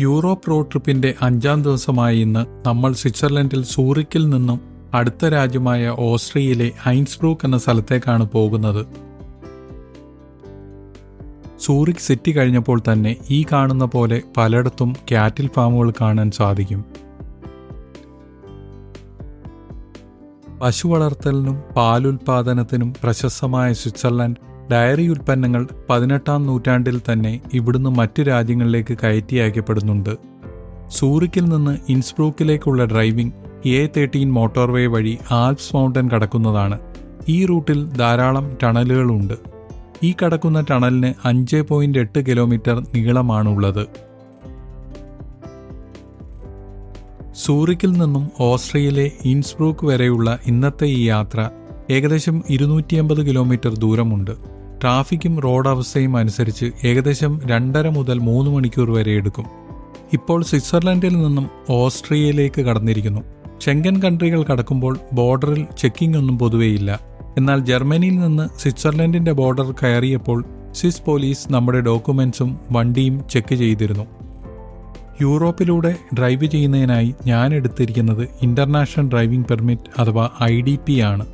Europe road ട്രിപ്പിന്റെ അഞ്ചാം ദിവസമായ ഇന്ന് നമ്മൾ സ്വിറ്റ്സർലൻഡിൽ സൂറിക്കിൽ നിന്നും അടുത്ത രാജ്യമായ ഓസ്ട്രിയയിലെ ഹൈൻസ്ബ്രൂക്ക് എന്ന സ്ഥലത്തേക്കാണ് പോകുന്നത്. സൂറിക് സിറ്റി കഴിഞ്ഞപ്പോൾ തന്നെ ഈ കാണുന്ന പോലെ പലയിടത്തും ക്യാറ്റിൽ ഫാമുകൾ കാണാൻ സാധിക്കും. പശു വളർത്തലിനും പാലുൽപാദനത്തിനും പ്രശസ്തമായ സ്വിറ്റ്സർലൻഡ് ഡയറി ഉൽപ്പന്നങ്ങൾ പതിനെട്ടാം നൂറ്റാണ്ടിൽ തന്നെ ഇവിടുന്ന് മറ്റു രാജ്യങ്ങളിലേക്ക് കയറ്റി അയക്കപ്പെടുന്നുണ്ട്. സൂറിക്കിൽ നിന്ന് ഇൻസ്ബ്രൂക്കിലേക്കുള്ള ഡ്രൈവിംഗ് എ തേർട്ടീൻ മോട്ടോർവേ വഴി ആൽപ്സ് മൗണ്ടൻ കടക്കുന്നതാണ്. ഈ റൂട്ടിൽ ധാരാളം ടണലുകളുണ്ട്. ഈ കടക്കുന്ന ടണലിന് അഞ്ച് പോയിന്റ് എട്ട് കിലോമീറ്റർ നീളമാണുള്ളത്. സൂറിക്കിൽ നിന്നും ഓസ്ട്രിയയിലെ ഇൻസ്ബ്രൂക്ക് വരെയുള്ള ഇന്നത്തെ ഈ യാത്ര ഏകദേശം ഇരുന്നൂറ്റി അമ്പത് കിലോമീറ്റർ ദൂരമുണ്ട്. ട്രാഫിക്കും റോഡ് അവസ്ഥയും അനുസരിച്ച് ഏകദേശം രണ്ടര മുതൽ മൂന്ന് മണിക്കൂർ വരെ എടുക്കും. ഇപ്പോൾ സ്വിറ്റ്സർലൻഡിൽ നിന്നും ഓസ്ട്രിയയിലേക്ക് കടന്നിരിക്കുന്നു. ഷെങ്കൻ കൺട്രികൾ കടക്കുമ്പോൾ ബോർഡറിൽ ചെക്കിംഗ് ഒന്നും പൊതുവെയില്ല എന്നാൽ ജർമ്മനിയിൽ നിന്ന് സ്വിറ്റ്സർലൻഡിന്റെ ബോർഡർ കയറിയപ്പോൾ സ്വിസ് പോലീസ് നമ്മുടെ ഡോക്യുമെന്റ്സും വണ്ടിയും ചെക്ക് ചെയ്തിരുന്നു. യൂറോപ്പിലൂടെ ഡ്രൈവ് ചെയ്യുന്നതിനായി ഞാൻ എടുത്തിരിക്കുന്നത് ഇന്റർനാഷണൽ ഡ്രൈവിംഗ് പെർമിറ്റ് അഥവാ ഐ ആണ്.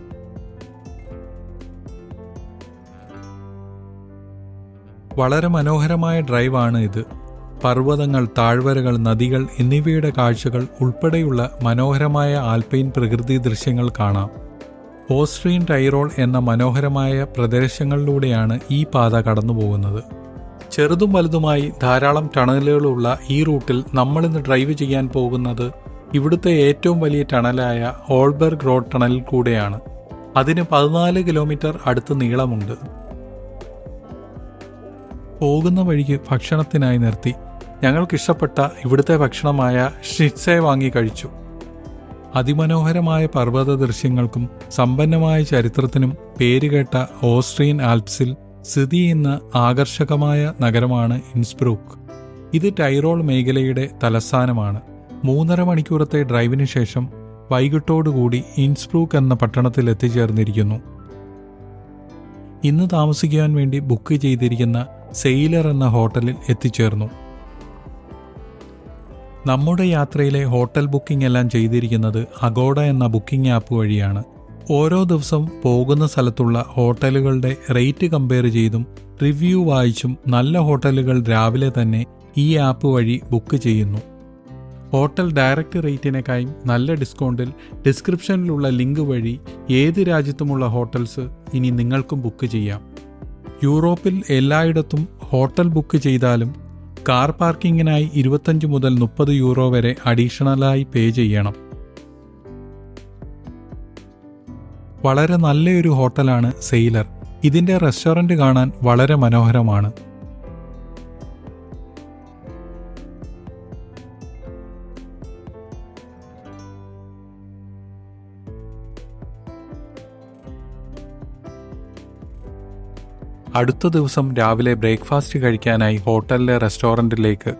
വളരെ മനോഹരമായ ഡ്രൈവാണ് ഇത്. പർവതങ്ങൾ താഴ്വരകൾ നദികൾ എന്നിവയുടെ കാഴ്ചകൾ ഉൾപ്പെടെയുള്ള മനോഹരമായ ആൽപൈൻ പ്രകൃതി ദൃശ്യങ്ങൾ കാണാം. ഓസ്ട്രിയൻ ടൈറോൾ എന്ന മനോഹരമായ പ്രദേശങ്ങളിലൂടെയാണ് ഈ പാത കടന്നുപോകുന്നത്. ചെറുതും വലുതുമായി ധാരാളം ടണലുകളുള്ള ഈ റൂട്ടിൽ നമ്മൾ ഇന്ന് ഡ്രൈവ് ചെയ്യാൻ പോകുന്നത് ഇവിടുത്തെ ഏറ്റവും വലിയ ടണലായ ഓൾബർഗ് റോഡ് ടണലിൽ കൂടെയാണ്. അതിന് പതിനാല് കിലോമീറ്റർ അടുത്ത് നീളമുണ്ട്. പോകുന്ന വഴിക്ക് ഭക്ഷണത്തിനായി നിർത്തി. ഞങ്ങൾക്കിഷ്ടപ്പെട്ട ഇവിടുത്തെ ഭക്ഷണമായ ഷിറ്റ്സെ വാങ്ങി കഴിച്ചു. അതിമനോഹരമായ പർവത ദൃശ്യങ്ങൾക്കും സമ്പന്നമായ ചരിത്രത്തിനും പേരുകേട്ട ഓസ്ട്രിയൻ ആൽപ്സിൽ സ്ഥിതി ചെയ്യുന്ന ആകർഷകമായ നഗരമാണ് ഇൻസ്ബ്രൂക്ക്. ഇത് ടൈറോൾ മേഖലയുടെ തലസ്ഥാനമാണ്. മൂന്നര മണിക്കൂറത്തെ ഡ്രൈവിന് ശേഷം വൈകിട്ടോടുകൂടി ഇൻസ്ബ്രൂക്ക് എന്ന പട്ടണത്തിൽ എത്തിച്ചേർന്നിരിക്കുന്നു. ഇന്ന് താമസിക്കുവാൻ വേണ്ടി ബുക്ക് ചെയ്തിരിക്കുന്ന സെയിലർ എന്ന ഹോട്ടലിൽ എത്തിച്ചേർന്നു. നമ്മുടെ യാത്രയിലെ ഹോട്ടൽ ബുക്കിംഗ് എല്ലാം ചെയ്തിരിക്കുന്നത് അഗോഡ എന്ന ബുക്കിംഗ് ആപ്പ് വഴിയാണ്. ഓരോ ദിവസം പോകുന്ന സ്ഥലത്തുള്ള ഹോട്ടലുകളുടെ റേറ്റ് കമ്പയർ ചെയ്തും റിവ്യൂ വായിച്ചും നല്ല ഹോട്ടലുകൾ രാവിലെ തന്നെ ഈ ആപ്പ് വഴി ബുക്ക് ചെയ്യുന്നു. ഹോട്ടൽ ഡയറക്റ്റ് റേറ്റിനേക്കായും നല്ല ഡിസ്കൗണ്ടിൽ ഡിസ്ക്രിപ്ഷനിലുള്ള ലിങ്ക് വഴി ഏത് രാജ്യത്തുമുള്ള ഹോട്ടൽസ് ഇനി നിങ്ങൾക്കും ബുക്ക് ചെയ്യാം. യൂറോപ്പിൽ എല്ലായിടത്തും ഹോട്ടൽ ബുക്ക് ചെയ്താലും കാർ പാർക്കിങ്ങിനായി ഇരുപത്തഞ്ച് മുതൽ മുപ്പത് യൂറോ വരെ അഡീഷണലായി പേ ചെയ്യണം. വളരെ നല്ലൊരു ഹോട്ടലാണ് സെയിലർ. ഇതിന്റെ റെസ്റ്റോറന്റ് കാണാൻ വളരെ മനോഹരമാണ്. അടുത്ത ദിവസം രാവിലെ ബ്രേക്ക്ഫാസ്റ്റ് കഴിക്കാനായി ഹോട്ടലിലെ റെസ്റ്റോറന്റിലേക്ക്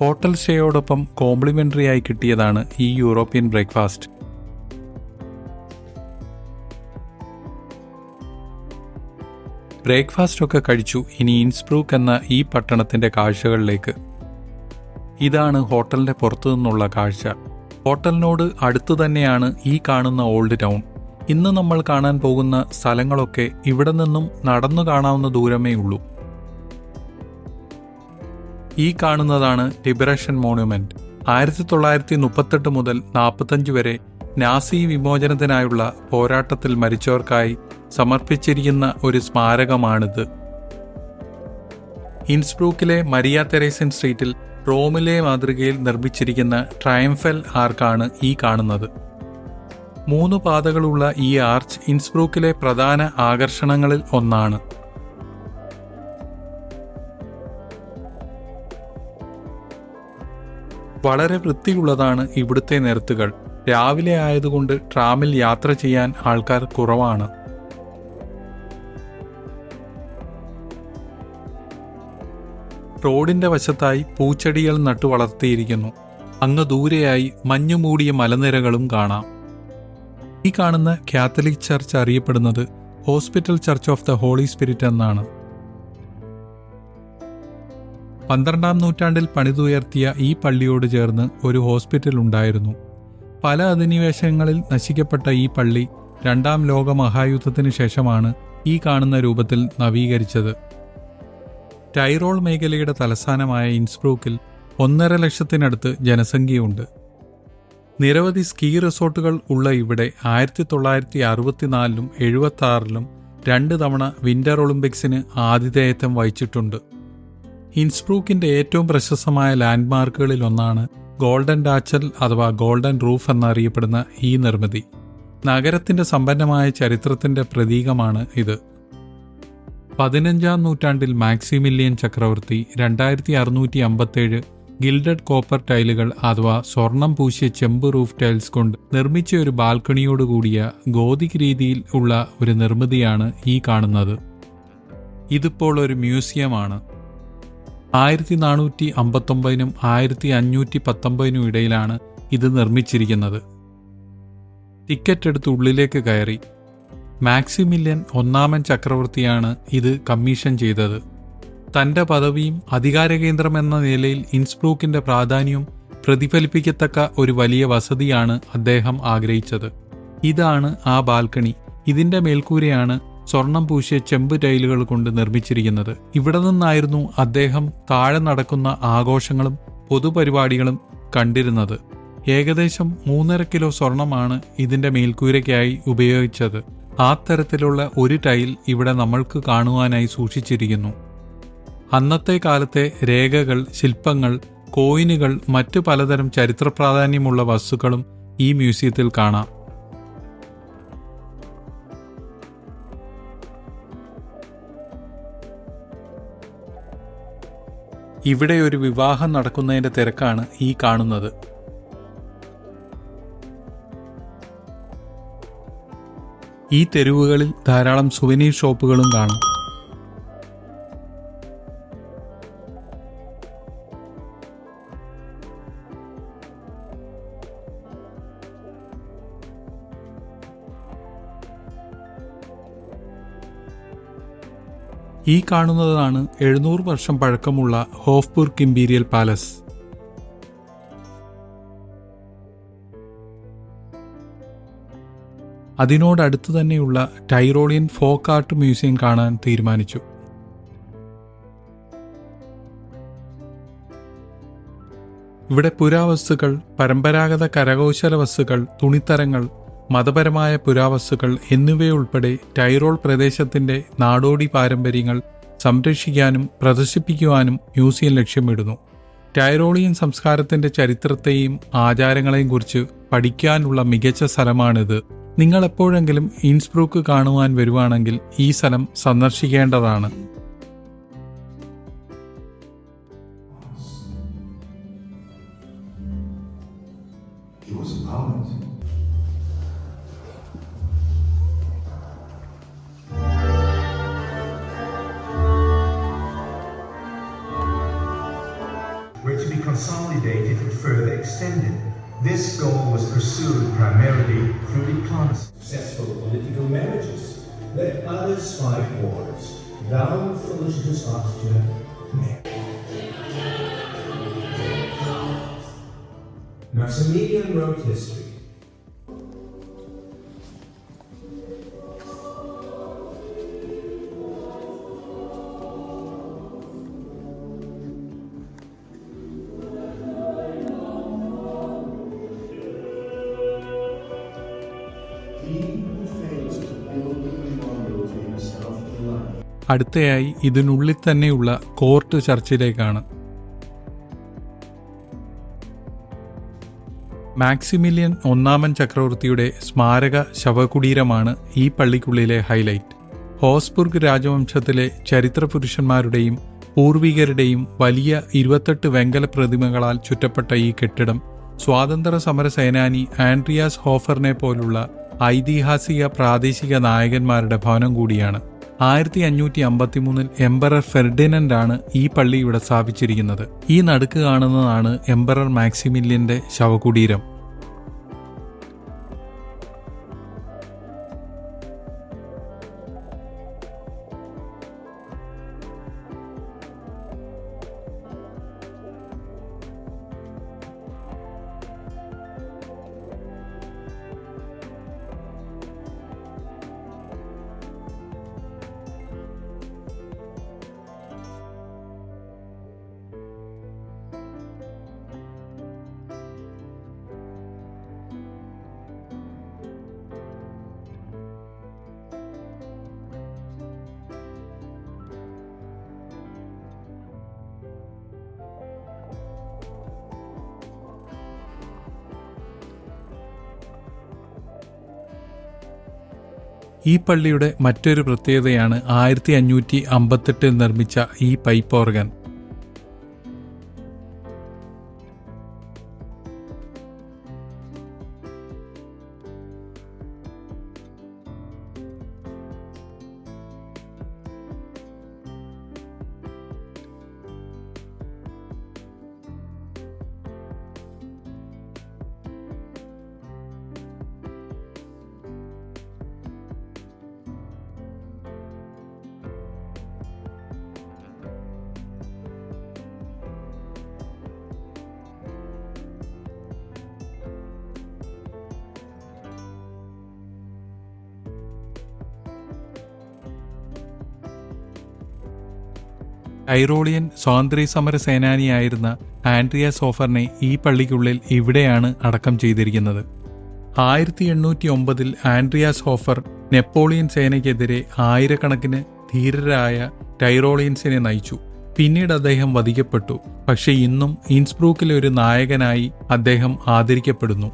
ഹോട്ടൽ സ്റ്റേയോടൊപ്പം കോംപ്ലിമെന്ററി ആയി കിട്ടിയതാണ് ഈ യൂറോപ്യൻ ബ്രേക്ക്ഫാസ്റ്റ്. ബ്രേക്ക്ഫാസ്റ്റ് ഒക്കെ കഴിച്ചു ഇനി ഇൻസ്പ്രൂക്ക് എന്ന ഈ പട്ടണത്തിന്റെ കാഴ്ചകളിലേക്ക്. ഇതാണ് ഹോട്ടലിന്റെ പുറത്തു നിന്നുള്ള കാഴ്ച. ഹോട്ടലിനോട് അടുത്തു തന്നെയാണ് ഈ കാണുന്ന ഓൾഡ് ടൗൺ. ഇന്ന് നമ്മൾ കാണാൻ പോകുന്ന സ്ഥലങ്ങളൊക്കെ ഇവിടെ നിന്നും നടന്നു കാണാവുന്ന ദൂരമേ ഉള്ളൂ. ഈ കാണുന്നതാണ് ലിബറേഷൻ മോണുമെന്റ്. ആയിരത്തി തൊള്ളായിരത്തി മുപ്പത്തെട്ട് മുതൽ നാൽപ്പത്തഞ്ച് വരെ നാസി വിമോചനത്തിനായുള്ള പോരാട്ടത്തിൽ മരിച്ചവർക്കായി സമർപ്പിച്ചിരിക്കുന്ന ഒരു സ്മാരകമാണിത്. ഇൻസ്ബ്രൂക്കിലെ മരിയ തെരേസൻ സ്ട്രീറ്റിൽ റോമിലെ മാതൃകയിൽ നിർമ്മിച്ചിരിക്കുന്ന ട്രയംഫൽ ആർക്കാണ് ഈ കാണുന്നത്? മൂന്ന് പാതകളുള്ള ഈ ആർച്ച് ഇൻസ്ബ്രൂക്കിലെ പ്രധാന ആകർഷണങ്ങളിൽ ഒന്നാണ്. വളരെ വൃത്തിയുള്ളതാണ് ഇവിടുത്തെ നിരത്തുകൾ. രാവിലെ ആയതുകൊണ്ട് ട്രാമിൽ യാത്ര ചെയ്യാൻ ആൾക്കാർ കുറവാണ്. റോഡിന്റെ വശത്തായി പൂച്ചെടികൾ നട്ടു വളർത്തിയിരിക്കുന്നു. അങ്ങ് ദൂരെയായി മഞ്ഞുമൂടിയ മലനിരകളും കാണാം. ഈ കാണുന്ന കാത്തലിക് ചർച്ച് അറിയപ്പെടുന്നത് hospital church of the holy spirit എന്നാണ്. പന്ത്രണ്ടാം നൂറ്റാണ്ടിൽ പണിതുയർത്തിയ ഈ പള്ളിയോട് ചേർന്ന് ഒരു ഹോസ്പിറ്റൽ ഉണ്ടായിരുന്നു. പല അധിനിവേശങ്ങളിൽ നശിക്കപ്പെട്ട ഈ പള്ളി രണ്ടാം ലോക മഹായുദ്ധത്തിനു ശേഷമാണ് ഈ കാണുന്ന രൂപത്തിൽ നവീകരിച്ചത്. ടൈറോൾ മേഖലയുടെ തലസ്ഥാനമായ ഇൻസ്ബ്രൂക്കിൽ ഒന്നര ലക്ഷത്തിനടുത്ത് ജനസംഖ്യയുണ്ട്. നിരവധി സ്കീ റിസോർട്ടുകൾ ഉള്ള ഇവിടെ ആയിരത്തി തൊള്ളായിരത്തി അറുപത്തിനാലിലും എഴുപത്തി ആറിലും രണ്ട് തവണ വിന്റർ ഒളിമ്പിക്സിന് ആതിഥേയത്വം വഹിച്ചിട്ടുണ്ട്. ഇൻസ്ബ്രൂക്കിന്റെ ഏറ്റവും പ്രശസ്തമായ ലാൻഡ്മാർക്കുകളിൽ ഒന്നാണ് ഗോൾഡൻ ഡാച്ചൽ അഥവാ ഗോൾഡൻ റൂഫ് എന്നറിയപ്പെടുന്ന ഈ നിർമ്മിതി. നഗരത്തിന്റെ സമ്പന്നമായ ചരിത്രത്തിന്റെ പ്രതീകമാണ് ഇത്. പതിനഞ്ചാം നൂറ്റാണ്ടിൽ മാക്സിമില്യൻ ചക്രവർത്തി രണ്ടായിരത്തി അറുന്നൂറ്റി അമ്പത്തേഴ് ഗിൽഡഡ് കോപ്പർ ടൈലുകൾ അഥവാ സ്വർണം പൂശിയ ചെമ്പ് റൂഫ് ടൈൽസ് കൊണ്ട് നിർമ്മിച്ച ഒരു ബാൽക്കണിയോടുകൂടിയ ഗോതിക് രീതിയിൽ ഉള്ള ഒരു നിർമ്മിതിയാണ് ഈ കാണുന്നത്. ഇതിപ്പോൾ ഒരു മ്യൂസിയമാണ്. ആയിരത്തി നാനൂറ്റി അമ്പത്തൊമ്പതിനും ആയിരത്തി അഞ്ഞൂറ്റി പത്തൊമ്പതിനും ഇടയിലാണ് ഇത് നിർമ്മിച്ചിരിക്കുന്നത്. ടിക്കറ്റ് എടുത്ത് ഉള്ളിലേക്ക് കയറി. മാക്സിമില്യൻ ഒന്നാമൻ ചക്രവർത്തിയാണ് ഇത് കമ്മീഷൻ ചെയ്തത്. തന്റെ പദവിയും അധികാരകേന്ദ്രം എന്ന നിലയിൽ ഇൻസ്ബ്രൂക്കിന്റെ പ്രാധാന്യവും പ്രതിഫലിപ്പിക്കത്തക്ക ഒരു വലിയ വസതിയാണ് അദ്ദേഹം ആഗ്രഹിച്ചത്. ഇതാണ് ആ ബാൽക്കണി. ഇതിന്റെ മേൽക്കൂരയാണ് സ്വർണം പൂശിയ ചെമ്പ് ടൈലുകൾ കൊണ്ട് നിർമ്മിച്ചിരിക്കുന്നത്. ഇവിടെ നിന്നായിരുന്നു അദ്ദേഹം താഴെ നടക്കുന്ന ആഘോഷങ്ങളും പൊതുപരിപാടികളും കണ്ടിരുന്നത്. ഏകദേശം മൂന്നര കിലോ സ്വർണമാണ് ഇതിന്റെ മേൽക്കൂരയ്ക്കായി ഉപയോഗിച്ചത്. ആ തരത്തിലുള്ള ഒരു ടൈൽ ഇവിടെ നമ്മൾക്ക് കാണുവാനായി സൂക്ഷിച്ചിരിക്കുന്നു. അന്നത്തെ കാലത്തെ രേഖകൾ ശില്പങ്ങൾ കോയിനുകൾ മറ്റു പലതരം ചരിത്ര പ്രാധാന്യമുള്ള വസ്തുക്കളും ഈ മ്യൂസിയത്തിൽ കാണാം. ഇവിടെ ഒരു വിവാഹം നടക്കുന്നതിന്റെ തിരക്കാണ് ഈ കാണുന്നത്. ഈ തെരുവുകളിൽ ധാരാളം സുവനീർ ഷോപ്പുകളും കാണാം. ഈ കാണുന്നതാണ് എഴുന്നൂറ് വർഷം പഴക്കമുള്ള ഹോഫ്ബുർഗ് ഇമ്പീരിയൽ പാലസ്. അതിനോടടുത്തു തന്നെയുള്ള ടൈറോളിയൻ ഫോക്ക് ആർട്ട് മ്യൂസിയം കാണാൻ തീരുമാനിച്ചു. ഇവിടെ പുരാവസ്തുക്കൾ പരമ്പരാഗത കരകൗശല വസ്തുക്കൾ തുണിത്തരങ്ങൾ മതപരമായ പുരാവസ്തുക്കൾ എന്നിവയുൾപ്പെടെ ടൈറോൾ പ്രദേശത്തിന്റെ നാടോടി പാരമ്പര്യങ്ങൾ സംരക്ഷിക്കാനും പ്രദർശിപ്പിക്കുവാനും മ്യൂസിയം ലക്ഷ്യമിടുന്നു. ടൈറോളിയൻ സംസ്കാരത്തിന്റെ ചരിത്രത്തെയും ആചാരങ്ങളെയും കുറിച്ച് പഠിക്കാനുള്ള മികച്ച സ്ഥലമാണിത്. നിങ്ങൾ എപ്പോഴെങ്കിലും ഇൻസ്ബ്രൂക്ക് കാണുവാൻ വരുവാണെങ്കിൽ ഈ സ്ഥലം സന്ദർശിക്കേണ്ടതാണ്. And further extended. This goal was pursued primarily through diplomacy. successful political marriages. Let others fight wars. Thou, Felicitas Austria. Maximilian wrote history. അടുത്തയായി ഇതിനുള്ളിൽ തന്നെയുള്ള കോർട്ട് ചർച്ചിലേക്കാണ്. മാക്സിമിലിയൻ ഒന്നാമൻ ചക്രവർത്തിയുടെ സ്മാരക ശവകുടീരമാണ് ഈ പള്ളിക്കുള്ളിലെ ഹൈലൈറ്റ്. ഹോസ്ബുർഗ് രാജവംശത്തിലെ ചരിത്രപുരുഷന്മാരുടെയും പൂർവികരുടെയും വലിയ ഇരുപത്തെട്ട് വെങ്കല പ്രതിമകളാൽ ചുറ്റപ്പെട്ട ഈ കെട്ടിടം സ്വാതന്ത്ര്യ സമര സേനാനി ആൻഡ്രിയാസ് ഹോഫറിനെ പോലുള്ള ഐതിഹാസിക പ്രാദേശിക നായകന്മാരുടെ ഭവനം കൂടിയാണ്. ആയിരത്തി അഞ്ഞൂറ്റി അമ്പത്തിമൂന്നിൽ എംബറർ ഫെർഡിനൻഡ് ആണ് ഈ പള്ളി ഇവിടെ സ്ഥാപിച്ചിരിക്കുന്നത്. ഈ നടുക്ക് കാണുന്നതാണ് എംബറർ മാക്സിമില്യന്റെ ശവകുടീരം. ഈ പള്ളിയുടെ മറ്റൊരു പ്രത്യേകതയാണ് ആയിരത്തി അഞ്ഞൂറ്റി അമ്പത്തെട്ടിൽ നിർമ്മിച്ച ഈ പൈപ്പ് ഓർഗൻ. ഐറോളിയൻ സ്വാതന്ത്ര്യ സമര സേനാനിയായിരുന്ന ആൻഡ്രിയ സോഫറിനെ ഈ പള്ളിക്കുള്ളിൽ ഇവിടെയാണ് അടക്കം ചെയ്തിരിക്കുന്നത്. ആയിരത്തി എണ്ണൂറ്റി ഒമ്പതിൽ ആൻഡ്രിയ സോഫർ നെപ്പോളിയൻ സേനയ്ക്കെതിരെ ആയിരക്കണക്കിന് ധീരരായ ടൈറോളിയൻസിനെ നയിച്ചു. പിന്നീട് അദ്ദേഹം വധിക്കപ്പെട്ടു. പക്ഷെ ഇന്നും ഇൻസ്ബ്രൂക്കിലെ ഒരു നായകനായി അദ്ദേഹം ആദരിക്കപ്പെടുന്നു.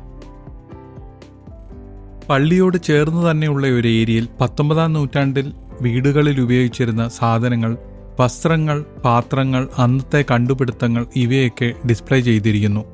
പള്ളിയോട് ചേർന്ന് തന്നെയുള്ള ഒരു ഏരിയയിൽ പത്തൊമ്പതാം നൂറ്റാണ്ടിൽ വീടുകളിൽ ഉപയോഗിച്ചിരുന്ന സാധനങ്ങൾ വസ്ത്രങ്ങൾ പാത്രങ്ങൾ അന്നത്തെ കണ്ടുപിടുത്തങ്ങൾ ഇവയൊക്കെ ഡിസ്പ്ലേ ചെയ്തിരിക്കുന്നു.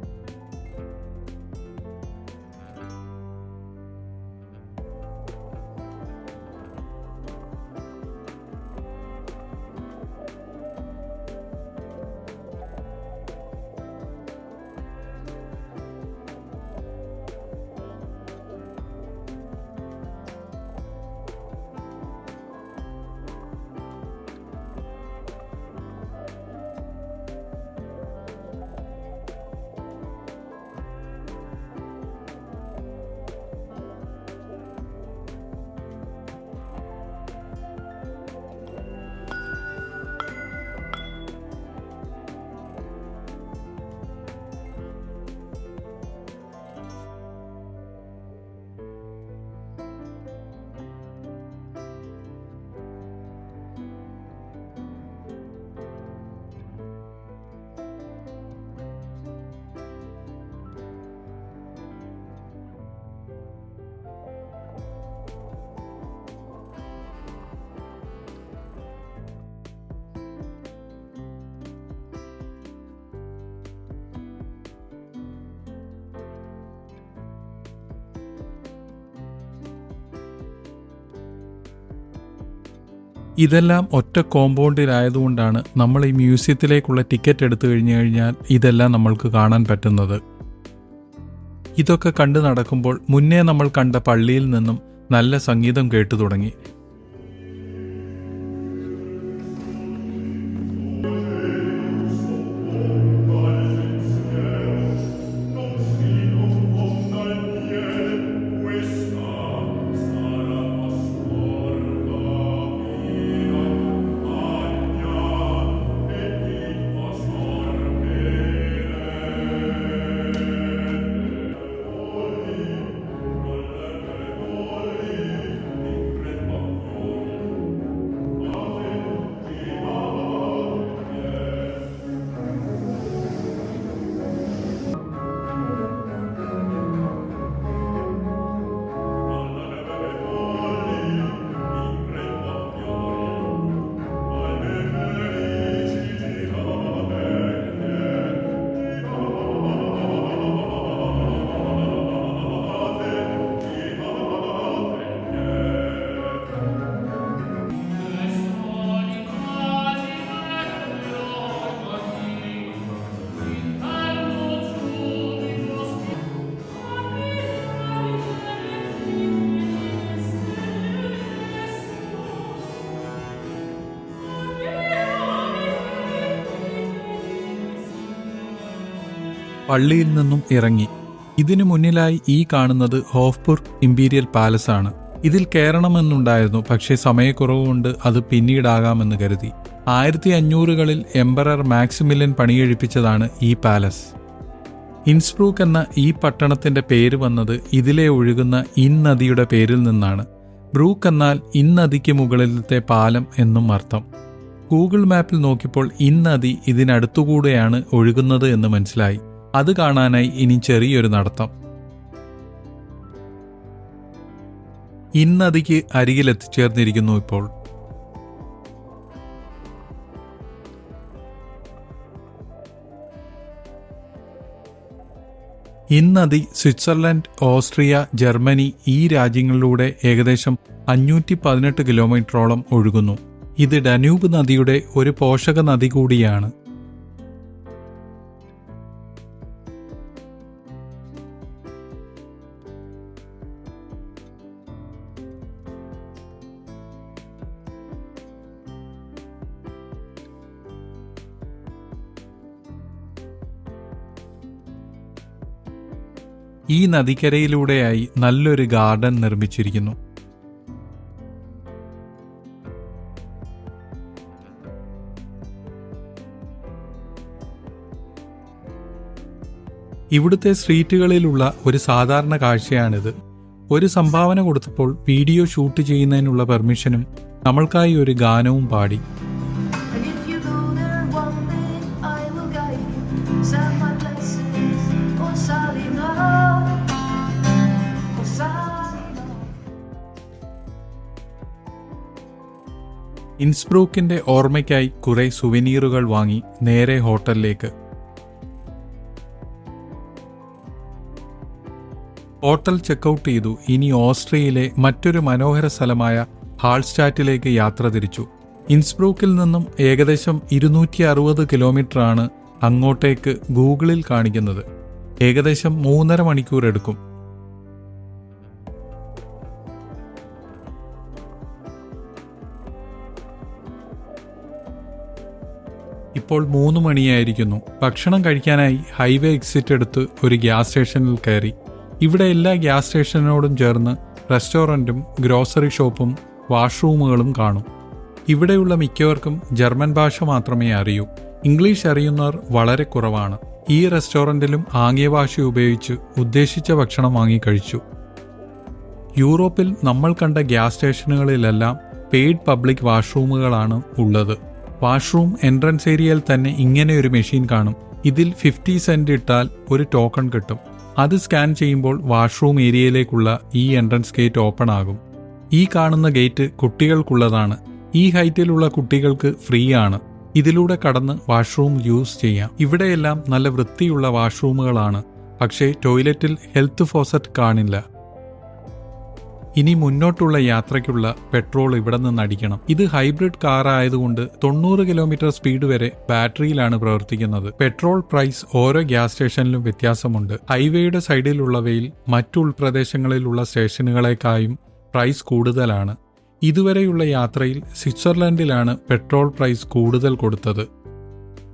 ഇതെല്ലാം ഒറ്റ കോമ്പൗണ്ടിലായതുകൊണ്ടാണ് നമ്മൾ ഈ മ്യൂസിയത്തിലേക്കുള്ള ടിക്കറ്റ് എടുത്തു കഴിഞ്ഞു കഴിഞ്ഞാൽ ഇതെല്ലാം നമ്മൾക്ക് കാണാൻ പറ്റുന്നത്. ഇതൊക്കെ കണ്ടു നടക്കുമ്പോൾ മുന്നേ നമ്മൾ കണ്ട പള്ളിയിൽ നിന്നും നല്ല സംഗീതം കേട്ടു തുടങ്ങി. പള്ളിയിൽ നിന്നും ഇറങ്ങി. ഇതിനു മുന്നിലായി ഈ കാണുന്നത് ഹോഫ്പൂർ ഇമ്പീരിയൽ പാലസ് ആണ്. ഇതിൽ കയറണമെന്നുണ്ടായിരുന്നു പക്ഷേ സമയക്കുറവ് കൊണ്ട് അത് പിന്നീടാകാമെന്ന് കരുതി. ആയിരത്തി അഞ്ഞൂറുകളിൽ എംബറർ മാക്സിമിലിയൻ പണിയെഴുപ്പിച്ചതാണ് ഈ പാലസ്. ഇൻസ്ബ്രൂക്ക് എന്ന ഈ പട്ടണത്തിന്റെ പേര് വന്നത് ഇതിലെ ഒഴുകുന്ന ഇൻ നദിയുടെ പേരിൽ നിന്നാണ്. ബ്രൂക്ക് എന്നാൽ ഇൻ നദിക്ക് മുകളിലത്തെ പാലം എന്നും അർത്ഥം. ഗൂഗിൾ മാപ്പിൽ നോക്കിയപ്പോൾ ഇൻ നദി ഇതിനടുത്തുകൂടെയാണ് ഒഴുകുന്നത് എന്ന് മനസ്സിലായി. അത് കാണാനായി ഇനി ചെറിയൊരു നടത്തം. ഇന്നതിക്ക് അരികിലെത്തിച്ചേർന്നിരിക്കുന്നു ഇപ്പോൾ. ഇന്നതി സ്വിറ്റ്സർലൻഡ് ഓസ്ട്രിയ ജർമ്മനി ഈ രാജ്യങ്ങളിലൂടെ ഏകദേശം അഞ്ഞൂറ്റി പതിനെട്ട് കിലോമീറ്ററോളം ഒഴുകുന്നു. ഇത് ഡനൂബ് നദിയുടെ ഒരു പോഷക നദി കൂടിയാണ്. ഈ നദിക്കരയിലൂടെയായി നല്ലൊരു ഗാർഡൻ നിർമ്മിച്ചിരിക്കുന്നു. ഇവിടുത്തെ സ്ട്രീറ്റുകളിലുള്ള ഒരു സാധാരണ കാഴ്ചയാണിത്. ഒരു സംഭാവന കൊടുത്തപ്പോൾ വീഡിയോ ഷൂട്ട് ചെയ്യുന്നതിനുള്ള പെർമിഷനും നമ്മൾക്കായി ഒരു ഗാനവും പാടി. ഇൻസ്ബ്രൂക്കിന്റെ ഓർമ്മയ്ക്കായി കുറെ സുവനീറുകൾ വാങ്ങി നേരെ ഹോട്ടലിലേക്ക്. ഹോട്ടൽ ചെക്കൗട്ട് ചെയ്തു. ഇനി ഓസ്ട്രിയയിലെ മറ്റൊരു മനോഹര സ്ഥലമായ ഹാൾസ്റ്റാറ്റിലേക്ക് യാത്ര തിരിച്ചു. ഇൻസ്ബ്രൂക്കിൽ നിന്നും ഏകദേശം ഇരുന്നൂറ്റി അറുപത് കിലോമീറ്ററാണ് അങ്ങോട്ടേക്ക് ഗൂഗിളിൽ കാണിക്കുന്നത്. ഏകദേശം മൂന്നര മണിക്കൂർ എടുക്കും. ഇപ്പോൾ മൂന്ന് മണിയായിരിക്കുന്നു. ഭക്ഷണം കഴിക്കാനായി ഹൈവേ എക്സിറ്റ് എടുത്ത് ഒരു ഗ്യാസ് സ്റ്റേഷനിൽ കയറി. ഇവിടെ എല്ലാ ഗ്യാസ് സ്റ്റേഷനോടും ചേർന്ന് റെസ്റ്റോറന്റും ഗ്രോസറി ഷോപ്പും വാഷ്റൂമുകളും കാണും. ഇവിടെയുള്ള മിക്കവർക്കും ജർമ്മൻ ഭാഷ മാത്രമേ അറിയൂ. ഇംഗ്ലീഷ് അറിയുന്നവർ വളരെ കുറവാണ്. ഈ റെസ്റ്റോറന്റിലും ആംഗ്യ ഭാഷ ഉപയോഗിച്ച് ഉദ്ദേശിച്ച ഭക്ഷണം വാങ്ങി കഴിച്ചു. യൂറോപ്പിൽ നമ്മൾ കണ്ട ഗ്യാസ് സ്റ്റേഷനുകളിലെല്ലാം പെയ്ഡ് പബ്ലിക് വാഷ്റൂമുകളാണ് ഉള്ളത്. വാഷ്റൂം എൻട്രൻസ് ഏരിയയിൽ തന്നെ ഇങ്ങനെ ഒരു മെഷീൻ കാണും. ഇതിൽ ഫിഫ്റ്റി സെന്റ് ഇട്ടാൽ ഒരു ടോക്കൺ കിട്ടും. അത് സ്കാൻ ചെയ്യുമ്പോൾ വാഷ്റൂം ഏരിയയിലേക്കുള്ള ഈ എൻട്രൻസ് ഗേറ്റ് ഓപ്പൺ ആകും. ഈ കാണുന്ന ഗേറ്റ് കുട്ടികൾക്കുള്ളതാണ്. ഈ ഹൈറ്റിലുള്ള കുട്ടികൾക്ക് ഫ്രീ ആണ്. ഇതിലൂടെ കടന്ന് വാഷ്റൂം യൂസ് ചെയ്യാം. ഇവിടെയെല്ലാം നല്ല വൃത്തിയുള്ള വാഷ്റൂമുകളാണ്. പക്ഷേ ടോയ്ലറ്റിൽ ഹെൽത്ത് ഫോസറ്റ് കാണില്ല. ഇനി മുന്നോട്ടുള്ള യാത്രയ്ക്കുള്ള പെട്രോൾ ഇവിടെ നിന്ന് അടിക്കണം. ഇത് ഹൈബ്രിഡ് കാർ ആയതുകൊണ്ട് തൊണ്ണൂറ് കിലോമീറ്റർ സ്പീഡ് വരെ ബാറ്ററിയിലാണ് പ്രവർത്തിക്കുന്നത്. പെട്രോൾ പ്രൈസ് ഓരോ ഗ്യാസ് സ്റ്റേഷനിലും വ്യത്യാസമുണ്ട്. ഹൈവേയുടെ സൈഡിലുള്ളവയിൽ മറ്റു ഉൾപ്രദേശങ്ങളിലുള്ള സ്റ്റേഷനുകളെക്കായും പ്രൈസ് കൂടുതലാണ്. ഇതുവരെയുള്ള യാത്രയിൽ സ്വിറ്റ്സർലൻഡിലാണ് പെട്രോൾ പ്രൈസ് കൂടുതൽ കൊടുത്തത്.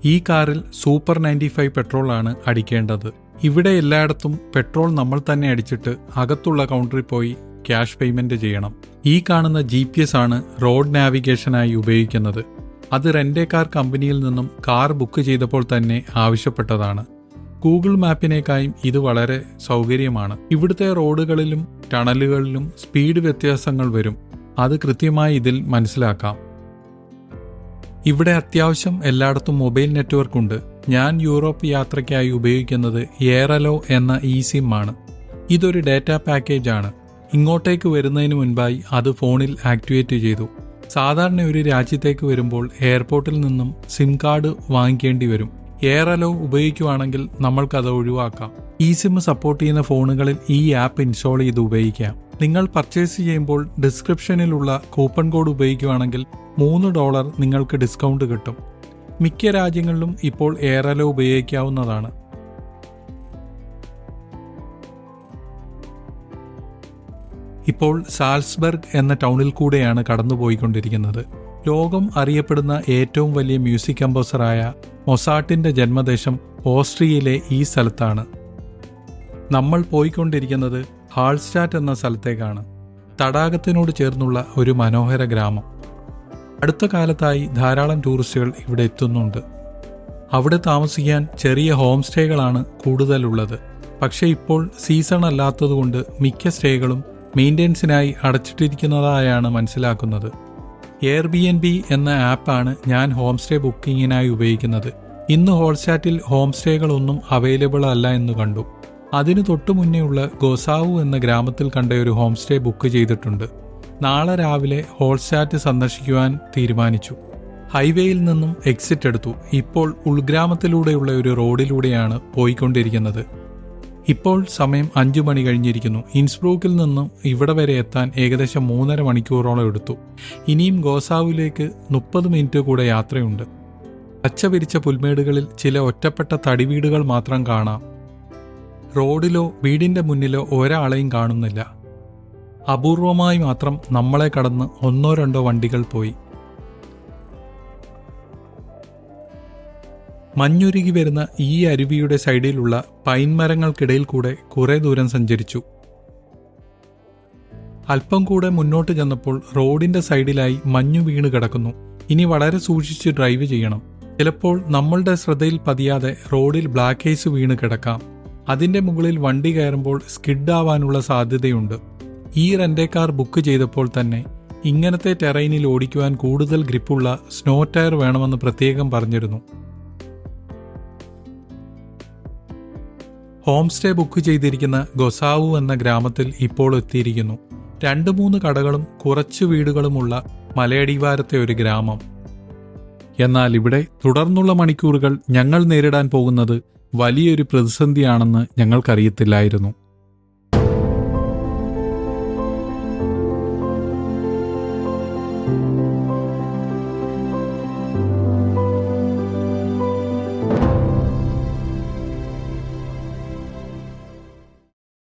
ഈ കാറിൽ സൂപ്പർ നയന്റി ഫൈവ് പെട്രോൾ ആണ് അടിക്കേണ്ടത്. ഇവിടെ എല്ലായിടത്തും പെട്രോൾ നമ്മൾ തന്നെ അടിച്ചിട്ട് അകത്തുള്ള കൗണ്ടറിൽ പോയി ക്യാഷ് പേയ്മെന്റ് ചെയ്യണം. ഈ കാണുന്ന ജി പി എസ് ആണ് റോഡ് നാവിഗേഷനായി ഉപയോഗിക്കുന്നത്. അത് റെന്റേ കാർ കമ്പനിയിൽ നിന്നും കാർ ബുക്ക് ചെയ്തപ്പോൾ തന്നെ ആവശ്യപ്പെട്ടതാണ്. ഗൂഗിൾ മാപ്പിനേക്കായും ഇത് വളരെ സൗകര്യമാണ്. ഇവിടുത്തെ റോഡുകളിലും ടണലുകളിലും സ്പീഡ് വ്യത്യാസങ്ങൾ വരും. അത് കൃത്യമായി ഇതിൽ മനസ്സിലാക്കാം. ഇവിടെ അത്യാവശ്യം എല്ലായിടത്തും മൊബൈൽ നെറ്റ്വർക്ക് ഉണ്ട്. ഞാൻ യൂറോപ്പ് യാത്രയ്ക്കായി ഉപയോഗിക്കുന്നത് എയറലോ എന്ന ഇ സിം ആണ്. ഇതൊരു ഡാറ്റ പാക്കേജ് ആണ്. ഇങ്ങോട്ടേക്ക് വരുന്നതിന് മുൻപായി അത് ഫോണിൽ ആക്ടിവേറ്റ് ചെയ്തു. സാധാരണ ഒരു രാജ്യത്തേക്ക് വരുമ്പോൾ എയർപോർട്ടിൽ നിന്നും സിം കാർഡ് വാങ്ങിക്കേണ്ടി വരും. എയർ അലോ ഉപയോഗിക്കുവാണെങ്കിൽ നമ്മൾക്കത് ഒഴിവാക്കാം. ഈ സിം സപ്പോർട്ട് ചെയ്യുന്ന ഫോണുകളിൽ ഈ ആപ്പ് ഇൻസ്റ്റാൾ ചെയ്ത് ഉപയോഗിക്കാം. നിങ്ങൾ പർച്ചേസ് ചെയ്യുമ്പോൾ ഡിസ്ക്രിപ്ഷനിലുള്ള കൂപ്പൺ കോഡ് ഉപയോഗിക്കുവാണെങ്കിൽ മൂന്ന് ഡോളർ നിങ്ങൾക്ക് ഡിസ്കൗണ്ട് കിട്ടും. മിക്ക രാജ്യങ്ങളിലും ഇപ്പോൾ എയർ അലോ ഉപയോഗിക്കാവുന്നതാണ്. ഇപ്പോൾ സാൽസ്ബർഗ് എന്ന ടൗണിൽ കൂടെയാണ് കടന്നുപോയിക്കൊണ്ടിരിക്കുന്നത്. ലോകം അറിയപ്പെടുന്ന ഏറ്റവും വലിയ മ്യൂസിക് കമ്പോസറായ മൊസാട്ടിന്റെ ജന്മദേശം ഓസ്ട്രിയയിലെ ഈ സ്ഥലത്താണ്. നമ്മൾ പോയിക്കൊണ്ടിരിക്കുന്നത് ഹാൾസ്റ്റാറ്റ് എന്ന സ്ഥലത്തേക്കാണ്. തടാകത്തിനോട് ചേർന്നുള്ള ഒരു മനോഹര ഗ്രാമം. അടുത്ത കാലത്തായി ധാരാളം ടൂറിസ്റ്റുകൾ ഇവിടെ എത്തുന്നുണ്ട്. അവിടെ താമസിക്കാൻ ചെറിയ ഹോം സ്റ്റേകളാണ് കൂടുതലുള്ളത്. പക്ഷേ ഇപ്പോൾ സീസൺ അല്ലാത്തതുകൊണ്ട് മിക്ക സ്റ്റേകളും മെയിന്റെനൻസിനായി അടച്ചിട്ടിരിക്കുന്നതായാണ് മനസ്സിലാക്കുന്നത്. എയർ ബി എൻ ബി എന്ന ആപ്പാണ് ഞാൻ ഹോം സ്റ്റേ ബുക്കിങ്ങിനായി ഉപയോഗിക്കുന്നത്. ഇന്ന് ഹോൾസ്റ്റാറ്റിൽ ഹോം സ്റ്റേകളൊന്നും അവൈലബിൾ അല്ല എന്ന് കണ്ടു. അതിനു തൊട്ടു മുന്നേയുള്ള ഗോസാവു എന്ന ഗ്രാമത്തിൽ കണ്ട ഒരു ഹോം സ്റ്റേ ബുക്ക് ചെയ്തിട്ടുണ്ട്. നാളെ രാവിലെ ഹോൾസ്റ്റാറ്റ് സന്ദർശിക്കുവാൻ തീരുമാനിച്ചു. ഹൈവേയിൽ നിന്നും എക്സിറ്റ് എടുത്തു. ഇപ്പോൾ ഉൾഗ്രാമത്തിലൂടെയുള്ള ഒരു റോഡിലൂടെയാണ് പോയിക്കൊണ്ടിരിക്കുന്നത്. ഇപ്പോൾ സമയം അഞ്ചു മണി കഴിഞ്ഞിരിക്കുന്നു. ഇൻസ്ബ്രൂക്കിൽ നിന്നും ഇവിടെ വരെ എത്താൻ ഏകദേശം മൂന്നര മണിക്കൂറോളം എടുത്തു. ഇനിയും ഗോസാവിലേക്ക് മുപ്പത് മിനിറ്റ് കൂടെ യാത്രയുണ്ട്. പച്ച പിരിച്ച പുൽമേടുകളിൽ ചില ഒറ്റപ്പെട്ട തടിവീടുകൾ മാത്രം കാണാം. റോഡിലോ വീടിന്റെ മുന്നിലോ ഒരാളെയും കാണുന്നില്ല. അപൂർവമായി മാത്രം നമ്മളെ കടന്ന് ഒന്നോ രണ്ടോ വണ്ടികൾ പോയി. മഞ്ഞുരുകി വരുന്ന ഈ അരുവിയുടെ സൈഡിലുള്ള പൈൻ മരങ്ങൾക്കിടയിൽ കൂടെ കുറേ ദൂരം സഞ്ചരിച്ചു. അല്പം കൂടെ മുന്നോട്ട് ചെന്നപ്പോൾ റോഡിന്റെ സൈഡിലായി മഞ്ഞു വീണ് കിടക്കുന്നു. ഇനി വളരെ സൂക്ഷിച്ച് ഡ്രൈവ് ചെയ്യണം. ചിലപ്പോൾ നമ്മളുടെ ശ്രദ്ധയിൽ പതിയാതെ റോഡിൽ ബ്ലാക്ക് കേസ് വീണ് കിടക്കാം. അതിന്റെ മുകളിൽ വണ്ടി കയറുമ്പോൾ സ്കിഡ് ആവാനുള്ള സാധ്യതയുണ്ട്. ഈ റെന്റെ കാർ ബുക്ക് ചെയ്തപ്പോൾ തന്നെ ഇങ്ങനത്തെ ടെറൈനിൽ ഓടിക്കുവാൻ കൂടുതൽ ഗ്രിപ്പുള്ള സ്നോ ടയർ വേണമെന്ന് പ്രത്യേകം പറഞ്ഞിരുന്നു. ഹോം സ്റ്റേ ബുക്ക് ചെയ്തിരിക്കുന്ന ഗൊസാവു എന്ന ഗ്രാമത്തിൽ ഇപ്പോൾ എത്തിയിരിക്കുന്നു. രണ്ട് മൂന്ന് കടകളും കുറച്ച് വീടുകളുമുള്ള മലയടിവാരത്തെ ഒരു ഗ്രാമം. എന്നാൽ ഇവിടെ തുടർന്നുള്ള മണിക്കൂറുകൾ ഞങ്ങൾ നേരിടാൻ പോകുന്നത് വലിയൊരു പ്രതിസന്ധിയാണെന്ന് ഞങ്ങൾക്കറിയത്തില്ലായിരുന്നു.